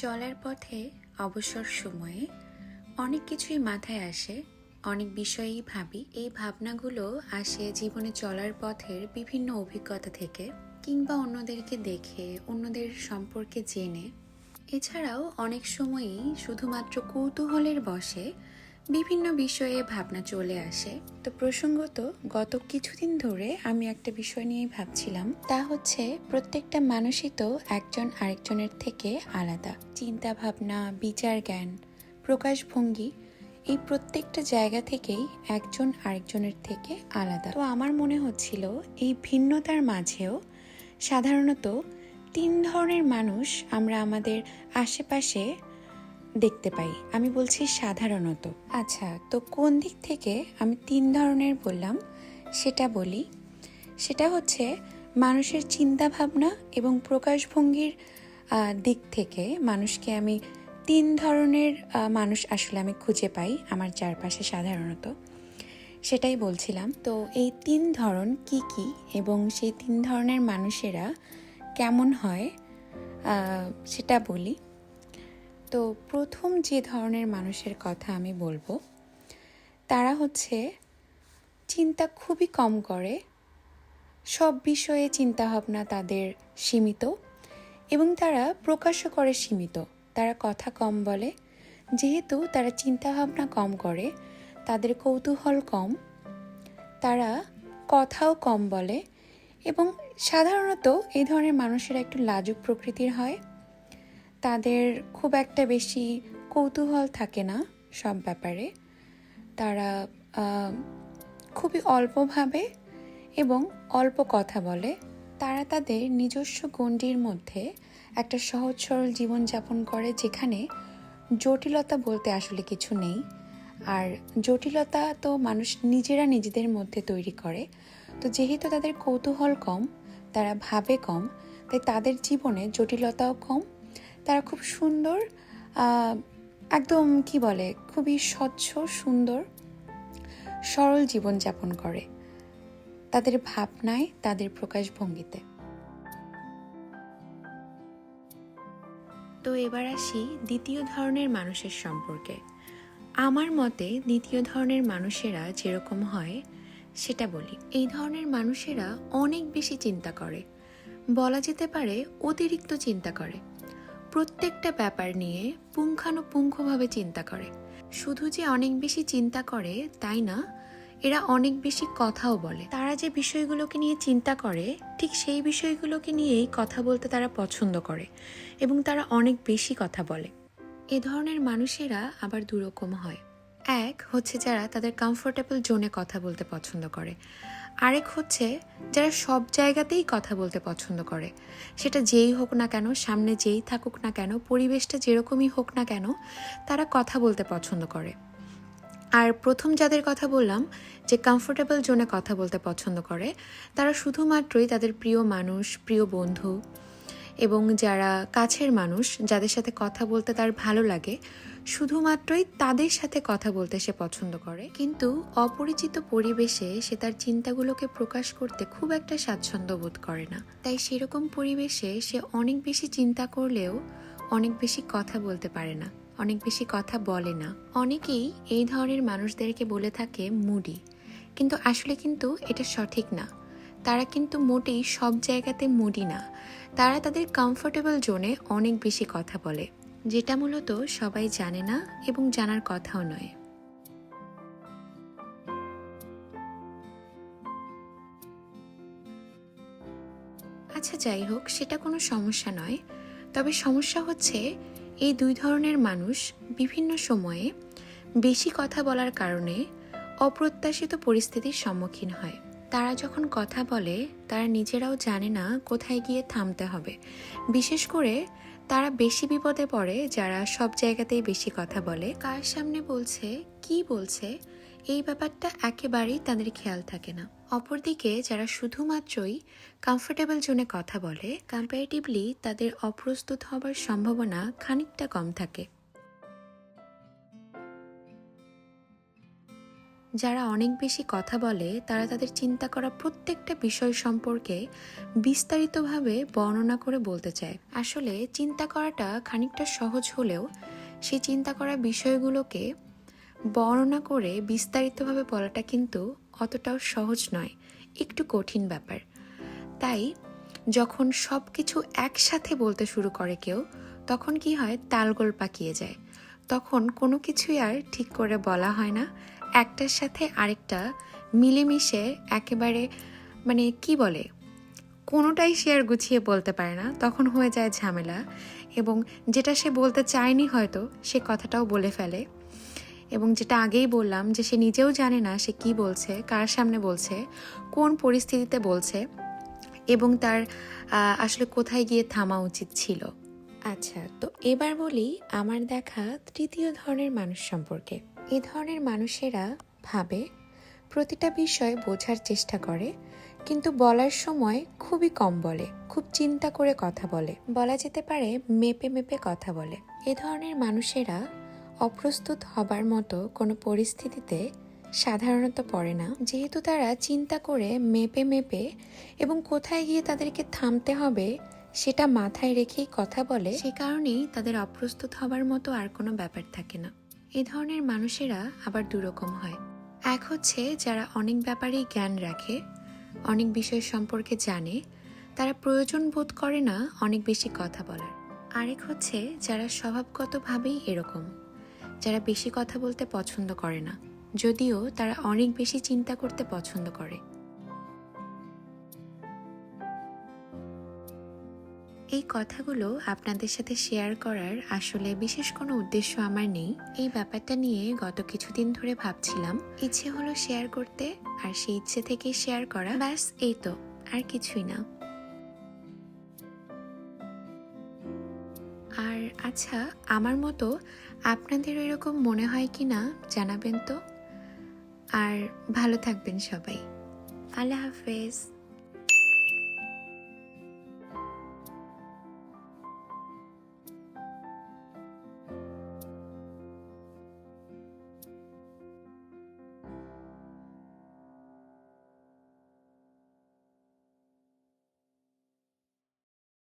চলার পথে অবসর সময়ে অনেক কিছুই মাথায় আসে, অনেক বিষয়েই ভাবি। এই ভাবনাগুলো আসে জীবনে চলার পথের বিভিন্ন অভিজ্ঞতা থেকে কিংবা অন্যদেরকে দেখে, অন্যদের সম্পর্কে জেনে। এছাড়াও অনেক সময়ই শুধুমাত্র কৌতূহলের বসে বিভিন্ন বিষয়ে ভাবনা চলে আসে। তো প্রসঙ্গত, গত কিছুদিন ধরে আমি একটা বিষয় নিয়েই ভাবছিলাম। তা হচ্ছে, প্রত্যেকটা মানুষই তো একজন আরেকজনের থেকে আলাদা। চিন্তা ভাবনা বিচার জ্ঞান প্রকাশভঙ্গি, এই প্রত্যেকটা জায়গা থেকেই একজন আরেকজনের থেকে আলাদা। তো আমার মনে হচ্ছিল, এই ভিন্নতার মাঝেও সাধারণত তিন ধরনের মানুষ আমরা আমাদের আশেপাশে দেখতে পাই। আমি বলছি সাধারণত। আচ্ছা তো কোন দিক থেকে আমি তিন ধরনের বললাম? সেটা বলি। সেটা হচ্ছে মানুষের চিন্তা ভাবনা এবং প্রকাশভঙ্গির দিক থেকে মানুষকে আমি তিন ধরনের মানুষ আসলে আমি খুঁজে পাই আমার চারপাশে সাধারণত। সেটাই বলছিলাম। তো এই তিন ধরন কি কি? এবং সেই তিন ধরনের মানুষেরা কেমন হয়? সেটা বলি। তো প্রথম যে ধরনের মানুষের কথা আমি বলব, তারা হচ্ছে চিন্তা খুবই কম করে, সব বিষয়ে চিন্তাভাবনা তাদের সীমিত এবং তারা প্রকাশও করে সীমিত। তারা কথা কম বলে, যেহেতু তারা চিন্তাভাবনা কম করে, তাদের কৌতূহল কম, তারা কথাও কম বলে এবং সাধারণত এই ধরনের মানুষেরা একটু লাজুক প্রকৃতির হয়। তাদের খুব একটা বেশি কৌতূহল থাকে না সব ব্যাপারে। তারা খুবই অল্পভাবে এবং অল্প কথা বলে। তারা তাদের নিজস্ব গণ্ডির মধ্যে একটা সহজ সরল জীবনযাপন করে যেখানে জটিলতা বলতে আসলে কিছু নেই। আর জটিলতা তো মানুষ নিজেরা নিজেদের মধ্যে তৈরি করে। তো যেহেতু তাদের কৌতূহল কম, তারা ভাবে কম, তাই তাদের জীবনে জটিলতাও কম তারা খুব সুন্দর একদম কি বলে, খুবই স্বচ্ছ, সুন্দর, সরল জীবনযাপন করে। তাদের ভাবনায়, তাদের প্রকাশভঙ্গিতে। তো এবার আসি দ্বিতীয় ধরনের মানুষের সম্পর্কে। আমার মতে দ্বিতীয় ধরনের মানুষেরা যেরকম হয়, সেটা বলি। এই ধরনের মানুষেরা অনেক বেশি চিন্তা করে। বলা যেতে পারে অতিরিক্ত চিন্তা করে। প্রত্যেকটা ব্যাপার নিয়ে পুঙ্খানুপুঙ্খভাবে চিন্তা করে। শুধু যে অনেক বেশি চিন্তা করে, তাই না? এরা অনেক বেশি কথাও বলে। তারা যে বিষয়গুলোকে নিয়ে চিন্তা করে, ঠিক সেই বিষয়গুলোকে নিয়েই কথা বলতে তারা পছন্দ করে এবং তারা অনেক বেশি কথা বলে। এ ধরনের মানুষেরা আবার দুরকম হয়। এক হচ্ছে যারা তাদের কমফোর্টেবল জোনে কথা বলতে পছন্দ করে। আরেক হচ্ছে যারা সব জায়গাতেই কথা বলতে পছন্দ করে। সেটা যেই হোক না কেন, সামনে যেই থাকুক না কেন, পরিবেশটা যেরকমই হোক না কেন, তারা কথা বলতে পছন্দ করে। আর প্রথম যাদের কথা বললাম, যে কমফোর্টেবল জোনে কথা বলতে পছন্দ করে, তারা শুধুমাত্রই তাদের প্রিয় মানুষ, প্রিয় বন্ধু এবং যারা কাছের মানুষ, যাদের সাথে কথা বলতে তার ভালো লাগে, শুধুমাত্রই তাদের সাথে কথা বলতে সে পছন্দ করে। কিন্তু অপরিচিত পরিবেশে সে তার চিন্তাগুলোকে প্রকাশ করতে খুব একটা স্বাচ্ছন্দ্য বোধ করে না। তাই সেরকম পরিবেশে সে অনেক বেশি চিন্তা করলেও অনেক বেশি কথা বলতে পারে না, অনেক বেশি কথা বলে না। অনেকেই এই ধরনের মানুষদেরকে বলে থাকে মুডি। কিন্তু আসলে কিন্তু এটা সঠিক না। তারা কিন্তু মোটেই সব জায়গাতে মুডি না। তারা তাদের কমফোর্টেবল জোনে অনেক বেশি কথা বলে, যেটা মূলত সবাই জানে না এবং জানার কথাও নয়। আচ্ছা যাই হোক, সেটা কোনো সমস্যা নয়। তবে সমস্যা হচ্ছে, এই দুই ধরনের মানুষ বিভিন্ন সময়ে বেশি কথা বলার কারণে অপ্রত্যাশিত পরিস্থিতির সম্মুখীন হয়। তারা যখন কথা বলে, তারা নিজেরাও জানে না কোথায় গিয়ে থামতে হবে। বিশেষ করে তারা বেশি বিপদে পড়ে, যারা সব জায়গাতেই বেশি কথা বলে। কার সামনে বলছে, কি বলছে, এই ব্যাপারটা একেবারেই তাদের খেয়াল থাকে না। অপরদিকে যারা শুধুমাত্রই কমফোর্টেবল জোনে কথা বলে কম্পারেটিভলি তাদের অপ্রস্তুত হবার সম্ভাবনা খানিকটা কম থাকে। যারা অনেক বেশি কথা বলে, তারা তাদের চিন্তা করা প্রত্যেকটা বিষয় সম্পর্কে বিস্তারিতভাবে বর্ণনা করে বলতে চায়। আসলে চিন্তা করাটা খানিকটা সহজ হলেও সেই চিন্তা করা বিষয়গুলোকে বর্ণনা করে বিস্তারিতভাবে বলাটা কিন্তু অতটাও সহজ নয়, একটু কঠিন ব্যাপার। তাই যখন সব কিছু একসাথে বলতে শুরু করে কেউ, তখন কি হয়, তালগোল পাকিয়ে যায়। তখন কোনো কিছুই আর ঠিক করে বলা হয় না। একটার সাথে আরেকটা মিলেমিশে একেবারে মানে কি বলে, কোনোটাই সে আর গুছিয়ে বলতে পারে না। তখন হয়ে যায় ঝামেলা এবং যেটা সে বলতে চায়নি হয়তো সে কথাটাও বলে ফেলে। এবং যেটা আগেই বললাম যে সে নিজেও জানে না সে কি বলছে, কার সামনে বলছে, কোন পরিস্থিতিতে বলছে এবং তার আসলে কোথায় গিয়ে থামা উচিত ছিল। আচ্ছা তো এবার বলি আমার দেখা তৃতীয় ধরনের মানুষ সম্পর্কে। এ ধরনের মানুষেরা ভাবে, প্রতিটা বিষয় বোঝার চেষ্টা করে, কিন্তু বলার সময় খুবই কম বলে, খুব চিন্তা করে কথা বলে। বলা যেতে পারে মেপে মেপে কথা বলে। এ ধরনের মানুষেরা অপ্রস্তুত হবার মতো কোনো পরিস্থিতিতে সাধারণত পড়ে না। যেহেতু তারা চিন্তা করে মেপে মেপে এবং কোথায় গিয়ে তাদেরকে থামতে হবে সেটা মাথায় রেখেই কথা বলে, সে কারণেই তাদের অপ্রস্তুত হবার মতো আর কোনো ব্যাপার থাকে না। এ ধরনের মানুষেরা আবার দুরকম হয়। এক হচ্ছে, যারা অনেক ব্যাপারেই জ্ঞান রাখে, অনেক বিষয় সম্পর্কে জানে, তারা প্রয়োজন বোধ করে না অনেক বেশি কথা বলার। আরেক হচ্ছে, যারা স্বভাবগতভাবেই এরকম, যারা বেশি কথা বলতে পছন্দ করে না, যদিও তারা অনেক বেশি চিন্তা করতে পছন্দ করে। এই কথাগুলো আপনাদের সাথে শেয়ার করার আসলে বিশেষ কোনো উদ্দেশ্য আমার নেই। এই ব্যাপারটা নিয়ে গত কিছুদিন ধরে ভাবছিলাম, ইচ্ছে হলো শেয়ার করতে আর সেই ইচ্ছে থেকেই শেয়ার করা। ব্যাস, এই তো, আর কিছুই না। আর আচ্ছা আমার মতো আপনাদের এরকম মনে হয় কি না জানাবেন তো? আর ভালো থাকবেন সবাই। আল্লাহ হাফেজ।